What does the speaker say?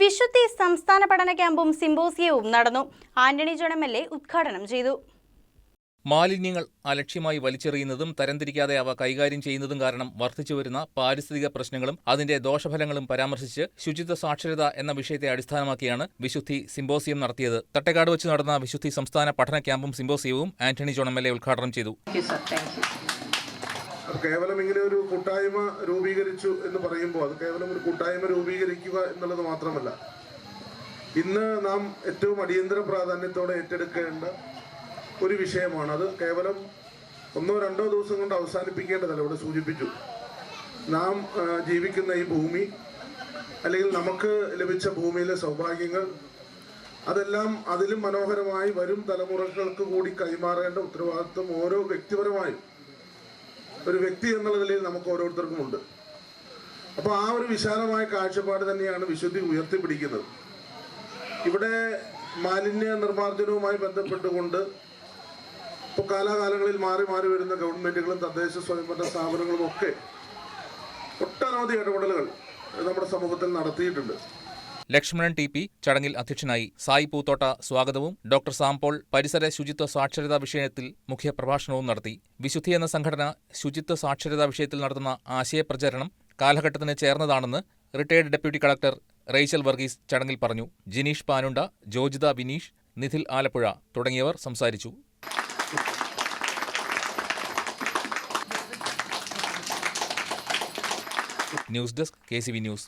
വിശുദ്ധി സംസ്ഥാന പഠന ക്യാമ്പും സിംബോസിയവും നടന്നു. Antony John M L A ഉദ്ഘാടനം ചെയ്തു. മാലിന്യങ്ങൾ അലക്ഷ്യമായി വലിച്ചെറിയുന്നതും തരംതിരിക്കാതെ അവ കൈകാര്യം ചെയ്യുന്നതും കാരണം വർദ്ധിച്ചുവരുന്ന പാരിസ്ഥിതിക പ്രശ്നങ്ങളും അതിന്റെ ദോഷഫലങ്ങളും പരാമർശിച്ച് ശുചിത്വ സാക്ഷരത എന്ന വിഷയത്തെ അടിസ്ഥാനമാക്കിയാണ് വിശുദ്ധി സിംബോസിയം നടത്തിയത്. തട്ടേക്കാട് വെച്ച് നടന്ന വിശുദ്ധി സംസ്ഥാന പഠന ക്യാമ്പും സിംബോസിയവും Antony John M L A ഉദ്ഘാടനം ചെയ്തു. കേവലം ഇങ്ങനെ ഒരു കൂട്ടായ്മ രൂപീകരിച്ചു എന്ന് പറയുമ്പോൾ അത് കേവലം ഒരു കൂട്ടായ്മ രൂപീകരിക്കുക എന്നുള്ളത് മാത്രമല്ല. ഇന്ന് നാം ഏറ്റവും അടിയന്തര പ്രാധാന്യത്തോടെ ഏറ്റെടുക്കേണ്ട ഒരു വിഷയമാണ്. അത് കേവലം ഒന്നോ രണ്ടോ ദിവസം കൊണ്ട് അവസാനിപ്പിക്കേണ്ടതല്ല. ഇവിടെ സൂചിപ്പിച്ചു. നാം ജീവിക്കുന്ന ഈ ഭൂമി അല്ലെങ്കിൽ നമുക്ക് ലഭിച്ച ഭൂമിയിലെ സൗഭാഗ്യങ്ങൾ അതെല്ലാം അതിലും മനോഹരമായി വരും തലമുറകൾക്ക് കൂടി കൈമാറേണ്ട ഉത്തരവാദിത്വം ഓരോ വ്യക്തിപരമായും ഒരു വ്യക്തി എന്നുള്ള നിലയിൽ നമുക്ക് ഓരോരുത്തർക്കും ഉണ്ട്. അപ്പോൾ ആ ഒരു വിശാലമായ കാഴ്ചപ്പാട് തന്നെയാണ് വിശുദ്ധി ഉയർത്തിപ്പിടിക്കുന്നത്. ഇവിടെ മാലിന്യ നിർമ്മാർജനവുമായി ബന്ധപ്പെട്ടുകൊണ്ട് ഇപ്പോൾ കാലാകാലങ്ങളിൽ മാറി മാറി വരുന്ന ഗവൺമെന്റുകളും തദ്ദേശ സ്വയംഭരണ സ്ഥാപനങ്ങളും ഒക്കെ ഒട്ടനവധി ഇടപെടലുകൾ നമ്മുടെ സമൂഹത്തിൽ നടത്തിയിട്ടുണ്ട്. ലക്ഷ്മണൻ ടി പി ചടങ്ങിൽ അധ്യക്ഷനായി സായി പൂത്തോട്ട സ്വാഗതവും ഡോക്ടർ സാംപോൾ പരിസര ശുചിത്വ സാക്ഷരതാ വിഷയത്തിൽ മുഖ്യപ്രഭാഷണവും നടത്തി. വിശുദ്ധി എന്ന സംഘടന ശുചിത്വ സാക്ഷരതാ വിഷയത്തിൽ നടത്തുന്ന ആശയപ്രചരണം കാലഘട്ടത്തിന് ചേർന്നതാണെന്ന് retired deputy collector Rachel Varghese ചടങ്ങിൽ പറഞ്ഞു. ജിനീഷ് പാനുണ്ട ജോജിത വിനീഷ് നിഥിൽ ആലപ്പുഴ തുടങ്ങിയവർ സംസാരിച്ചു. News desk K news.